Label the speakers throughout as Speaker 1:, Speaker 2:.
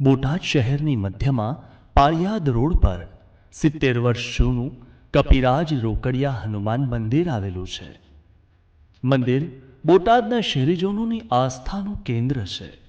Speaker 1: બોટાદ શહેરની મધ્યમાં પાળિયાદ રોડ પર સિત્તેર વર્ષ જૂનું કપિરાજ રોકડિયા હનુમાન મંદિર આવેલું છે. મંદિર બોટાદના શહેરીજનોની આસ્થાનું કેન્દ્ર છે.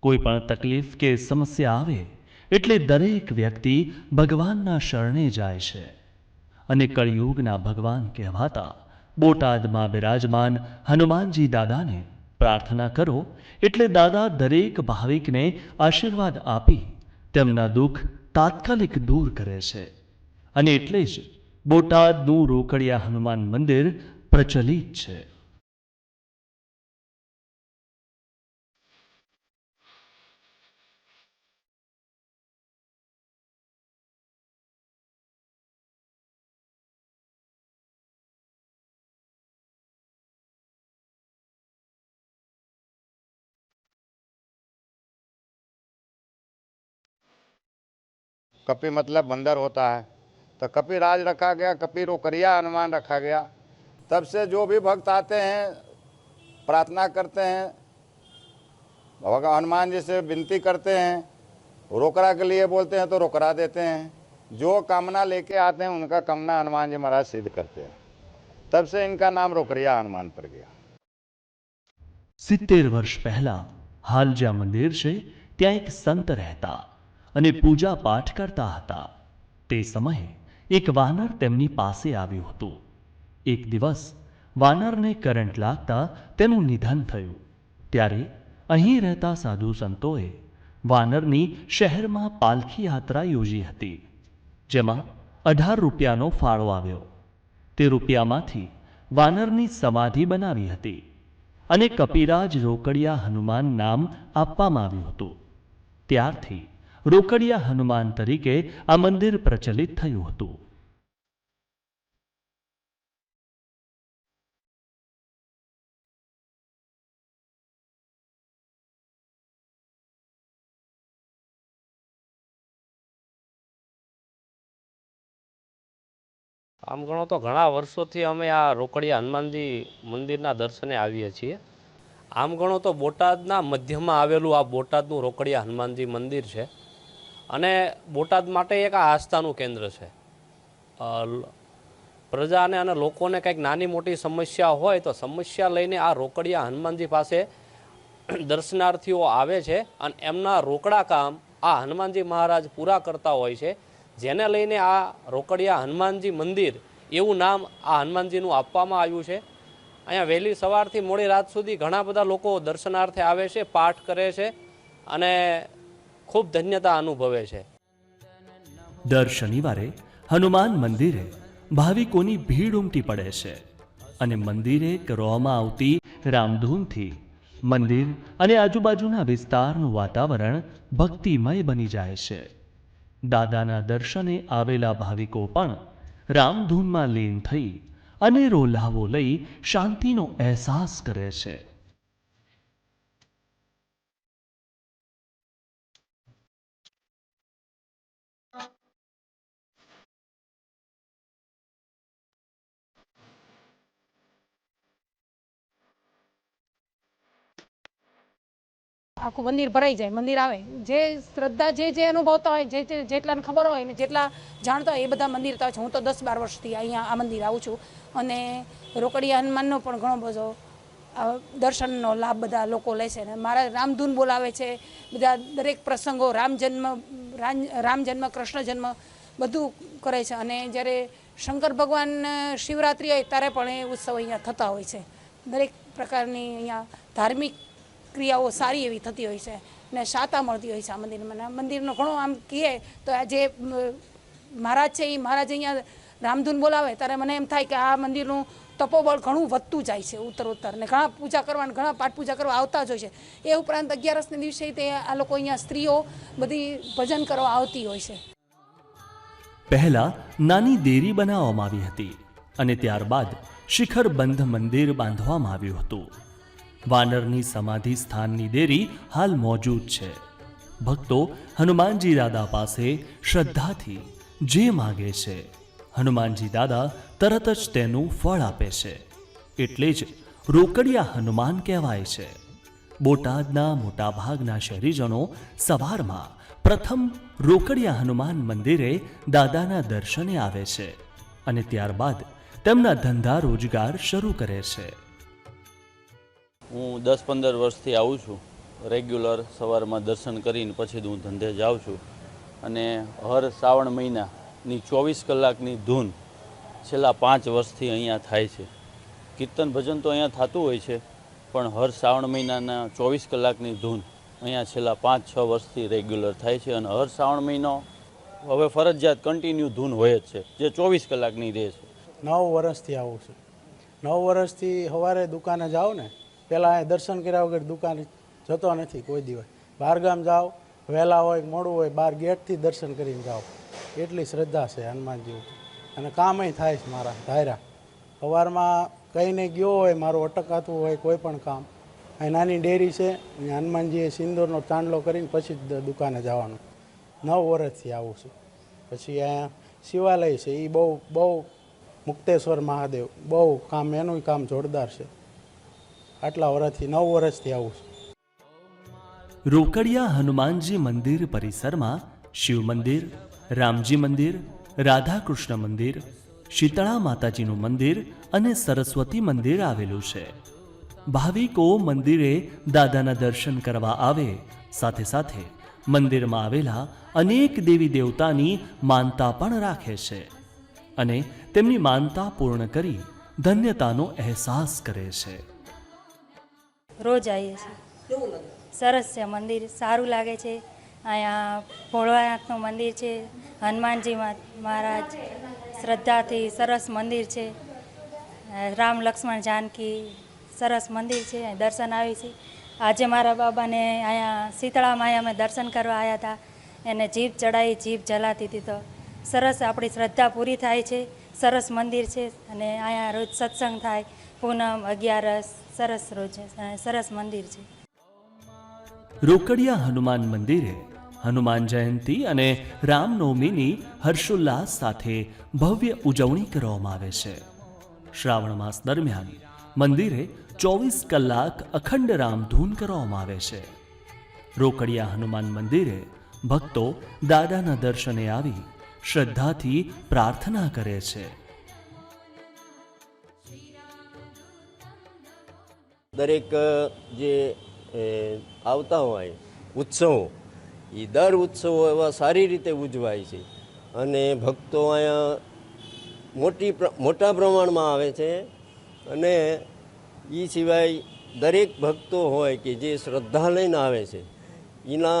Speaker 1: કોઈ પણ તકલીફ કે સમસ્યા આવે, એટલે દરેક વ્યક્તિ ભગવાનના શરણે જાય છે. અને કળિયુગના ભગવાન કહેવાતા બોટાદમાં બિરાજમાન હનુમાનજી દાદાને પ્રાર્થના કરો, એટલે દાદા દરેક ભાવિકને આશીર્વાદ આપી તેમના દુઃખ તાત્કાલિક દૂર કરે છે. અને એટલે જ બોટાદનું રોકડિયા હનુમાન મંદિર પ્રચલિત છે.
Speaker 2: कपि मतलब बंदर होता है तो कपि राज रखा गया कपि रोकरिया हनुमान रखा गया तब से जो भी भक्त आते हैं प्रार्थना करते हैं भगवान हनुमान जी से विनती करते हैं रोकरा के लिए बोलते हैं तो रोकरा देते हैं जो कामना लेके आते हैं उनका कामना हनुमान जी महाराज सिद्ध करते हैं तब से इनका नाम रोकरिया हनुमान पड़ गया
Speaker 1: સિત્તેર વર્ષ પહેલા હાલ જ્યાં મંદિર છે ત્યાં એક સંત રહેતા અને પૂજા પાઠ કરતા હતા. તે સમયે એક વાનર તેમની પાસે આવ્યું હતું. એક દિવસ વાનરને કરંટ લાગતા તેનું નિધન થયું. ત્યારે અહીં રહેતા સાધુ સંતોએ વાનરની શહેરમાં પાલખી યાત્રા યોજી હતી, જેમાં અઢાર રૂપિયાનો ફાળો આવ્યો. તે રૂપિયામાંથી વાનરની સમાધિ બનાવી હતી અને કપિરાજ રોકડિયા હનુમાન નામ આપવામાં આવ્યું હતું. ત્યારથી રોકડિયા હનુમાન તરીકે આ મંદિર પ્રચલિત થયું હતું.
Speaker 3: આમ ગણો તો ઘણા વર્ષોથી અમે આ રોકડિયા હનુમાનજી મંદિરના દર્શને આવીએ છીએ. આમ ગણો તો બોટાદના મધ્યમાં આવેલું આ બોટાદનું રોકડિયા હનુમાનજી મંદિર છે. અને બોટાદ માટે એક આ આસ્થાનું કેન્દ્ર છે. પ્રજાને અને લોકોને કંઈક નાની મોટી સમસ્યા હોય તો સમસ્યા લઈને આ રોકડિયા હનુમાનજી પાસે દર્શનાર્થીઓ આવે છે અને એમના રોકડા કામ આ હનુમાનજી મહારાજ પૂરા કરતા હોય છે. જેને લઈને આ રોકડિયા હનુમાનજી મંદિર એવું નામ આ હનુમાનજીનું આપવામાં આવ્યું છે. અહીંયા વહેલી સવારથી મોડી રાત સુધી ઘણા બધા લોકો દર્શનાર્થે આવે છે, પાઠ કરે છે અને ખૂબ ધન્યતા અનુભવે છે.
Speaker 1: દર શનિવારે હનુમાન મંદિરે ભાવિકોની ભીડ ઉમટી પડે છે અને મંદિરે કરવામાં આવતી રામધૂનથી મંદિર અને આજુબાજુના વિસ્તારનું વાતાવરણ ભક્તિમય બની જાય છે. દાદાના દર્શને આવેલા ભાવિકો પણ રામધૂનમાં લીન થઈ અને રોલાવો લઈ શાંતિનો અહેસાસ કરે છે.
Speaker 4: આખું મંદિર ભરાઈ જાય, મંદિર આવે. જે શ્રદ્ધા, જે જે અનુભવતા હોય, જે જે- જેટલાને ખબર હોય ને જેટલા જાણતા હોય એ બધા મંદિર તો હું તો દસ બાર વર્ષથી અહીંયા આ મંદિર આવું છું. અને રોકડિયા હનુમાનનો પણ ઘણો બધો દર્શનનો લાભ બધા લોકો લે છે. ને મારા રામધૂન બોલાવે છે, બધા દરેક પ્રસંગો રામ જન્મ, રામ- જન્મ, કૃષ્ણ જન્મ બધું કરે છે. અને જ્યારે શંકર ભગવાન શિવરાત્રિ હોય ત્યારે પણ એ ઉત્સવ અહીંયા થતા હોય છે. દરેક પ્રકારની અહીંયા ધાર્મિક ક્રિયાઓ સારી એવી થતી હોય છે ને શાતા મળતી હોય છે આ મંદિરમાં. મંદિરનો ઘણો આમ કહીએ તો આ જે મહારાજ છે એ મહારાજ અહીંયા રામધૂન બોલાવે ત્યારે મને એમ થાય કે આ મંદિરનું તપોબળ ઘણું વધતું જાય છે ઉત્તરોત્તર. ને ઘણા પૂજા કરવા ઘણા પાઠ પૂજા કરવા આવતા જ હોય છે. એ ઉપરાંત અગિયારસને દિવસે તે આ લોકો અહીંયા સ્ત્રીઓ બધી ભજન કરવા આવતી હોય છે.
Speaker 1: પહેલા નાની દેરી બનાવવામાં આવી હતી અને ત્યારબાદ શિખરબંધ મંદિર બાંધવામાં આવ્યું હતું. વાનરની સમાધિ સ્થાનની દેરી હાલ મોજૂદ છે. ભક્તો હનુમાનજી દાદા પાસે શ્રદ્ધાથી જે માગે છે, હનુમાનજી દાદા તરત જ તેનું ફળ આપે છે. એટલે જ રોકડિયા હનુમાન કહેવાય છે. બોટાદના મોટાભાગના શહેરીજનો સવારમાં પ્રથમ રોકડિયા હનુમાન મંદિરે દાદાના દર્શને આવે છે અને ત્યારબાદ તેમના ધંધા રોજગાર શરૂ કરે છે.
Speaker 5: હું દસ પંદર વર્ષથી આવું છું. રેગ્યુલર સવારમાં દર્શન કરીને પછી હું ધંધે જાઉં છું. અને હર શ્રાવણ મહિનાની ચોવીસ કલાકની ધૂન છેલ્લા પાંચ વર્ષથી અહીંયા થાય છે. કીર્તન ભજન તો અહીંયા થતું હોય છે, પણ હર શ્રાવણ મહિનાના ચોવીસ કલાકની ધૂન અહીંયા છેલ્લા પાંચ છ વર્ષથી રેગ્યુલર થાય છે અને હર શ્રાવણ મહિનો હવે ફરજિયાત કન્ટિન્યુ ધૂન હોય જ છે, જે ચોવીસ કલાકની રહે છે.
Speaker 6: નવ વર્ષથી આવું છું. નવ વર્ષથી સવારે દુકાને જાઓ ને પહેલાં અહીં દર્શન કર્યા વગર દુકાને જતો નથી કોઈ દિવસ. બહારગામ જાઓ, વહેલા હોય, મોડું હોય બહાર ગેટથી દર્શન કરીને જાઓ. એટલી શ્રદ્ધા છે હનુમાનજી અને કામય થાય છે મારા ધાયરા. સવારમાં કહીને ગયો હોય, મારું અટકાતું હોય, કોઈ પણ કામ. અહીં નાની ડેરી છે હનુમાનજીએ સિંદૂરનો ચાંદલો કરીને પછી દુકાને જવાનું. નવ વર્ષથી આવું છું. પછી અહીંયા શિવાલય છે એ બહુ બહુ મુક્તેશ્વર મહાદેવ. બહુ કામ એનું કામ જોરદાર છે. આટલા વર્ષથી નવ વર્ષથી આવું છું.
Speaker 1: રોકડિયા હનુમાનજી મંદિર પરિસરમાં શિવ મંદિર, રામજી મંદિર, રાધાકૃષ્ણ મંદિર, શીતળા માતાજીનું મંદિર અને સરસ્વતી મંદિર આવેલું છે. ભાવિકો મંદિરે દાદાના દર્શન કરવા આવે, સાથે સાથે મંદિરમાં આવેલા અનેક દેવી દેવતાની માનતા પણ રાખે છે અને તેમની માનતા પૂર્ણ કરી ધન્યતાનો અહેસાસ કરે છે.
Speaker 7: રોજ આવીએ છીએ. સરસ છે મંદિર સારું લાગે છે. અહીંયા ભોળાનાથનું મંદિર છે હનુમાનજી મહારાજ શ્રદ્ધાથી સરસ મંદિર છે. રામ લક્ષ્મણ જાનકી સરસ મંદિર છે અહીં દર્શન આવી છે. આજે મારા બાબાને અહીંયા શીતળા માયા અમે દર્શન કરવા આવ્યા હતા. એને જીભ ચડાવી જીભ જલાતી હતી તો સરસ આપણી શ્રદ્ધા પૂરી થાય છે. સરસ મંદિર છે અને અહીંયા રોજ સત્સંગ થાય. પૂનમ, અગિયારસ, સરસ રોજ સરસ મંદિર છે.
Speaker 1: રોકડિયા હનુમાન મંદિરે હનુમાન જયંતી અને રામનવમીની હર્ષોલ્લાસ સાથે ભવ્ય ઉજવણી કરવામાં આવે છે. શ્રાવણ માસ દરમિયાન મંદિરે ચોવીસ કલાક અખંડ રામધૂન કરવામાં આવે છે. રોકડિયા હનુમાન મંદિરે ભક્તો દાદાના દર્શને આવી શ્રદ્ધાથી પ્રાર્થના કરે છે.
Speaker 8: દરેક જે આવતા હોય, ઉત્સવો એ દર ઉત્સવો એવા સારી રીતે ઉજવાય છે. અને ભક્તો અહીંયા મોટી મોટા પ્રમાણમાં આવે છે. અને એ સિવાય દરેક ભક્તો હોય કે જે શ્રદ્ધા લઈને આવે છે એના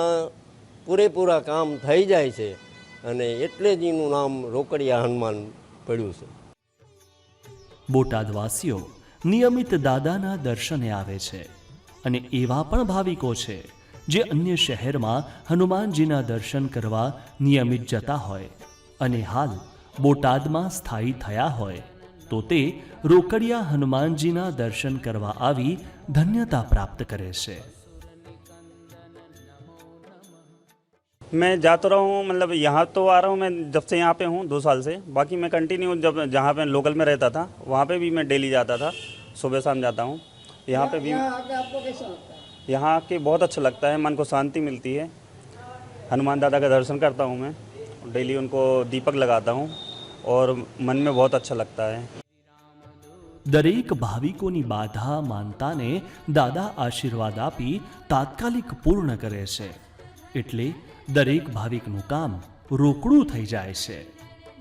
Speaker 8: પૂરેપૂરા કામ થઈ જાય છે. અને એટલે જ એનું નામ રોકડિયા હનુમાન પડ્યું છે.
Speaker 1: બોટાદવાસીઓ નિયમિત દાદાના દર્શને આવે છે અને એવા પણ ભાવિકો છે જે અન્ય શહેરમાં હનુમાનજીના દર્શન કરવા નિયમિત જતા હોય અને હાલ બોટાદમાં સ્થાયી થયા હોય તો તે રોકડિયા હનુમાનજીના દર્શન કરવા આવી ધન્યતા પ્રાપ્ત કરે છે.
Speaker 9: मैं जाता रहा हूँ मतलब यहाँ तो आ रहा हूँ मैं जब से यहाँ पे हूँ दो साल से बाकी मैं कंटिन्यू जब जहाँ पे लोकल में रहता था वहाँ पे भी मैं डेली जाता था सुबह शाम जाता हूँ यहाँ पे भी यहाँ के बहुत अच्छा लगता है मन को शांति मिलती है हनुमान दादा का दर्शन करता हूँ मैं डेली उनको दीपक लगाता हूँ और मन में बहुत अच्छा लगता है
Speaker 1: દરેક ભાવિકોની બાધા માનતાને દાદા આશીર્વાદ આપી તાત્કાલિક પૂર્ણ કરે છે એટલે દરેક ભાવિકનું કામ રોકડું થઈ જાય છે.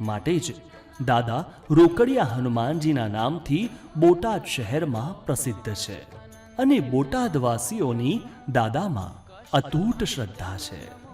Speaker 1: માટે જ દાદા રોકડિયા હનુમાનજીના નામથી બોટાદ શહેરમાં પ્રસિદ્ધ છે અને બોટાદવાસીઓની દાદામાં અતૂટ શ્રદ્ધા છે.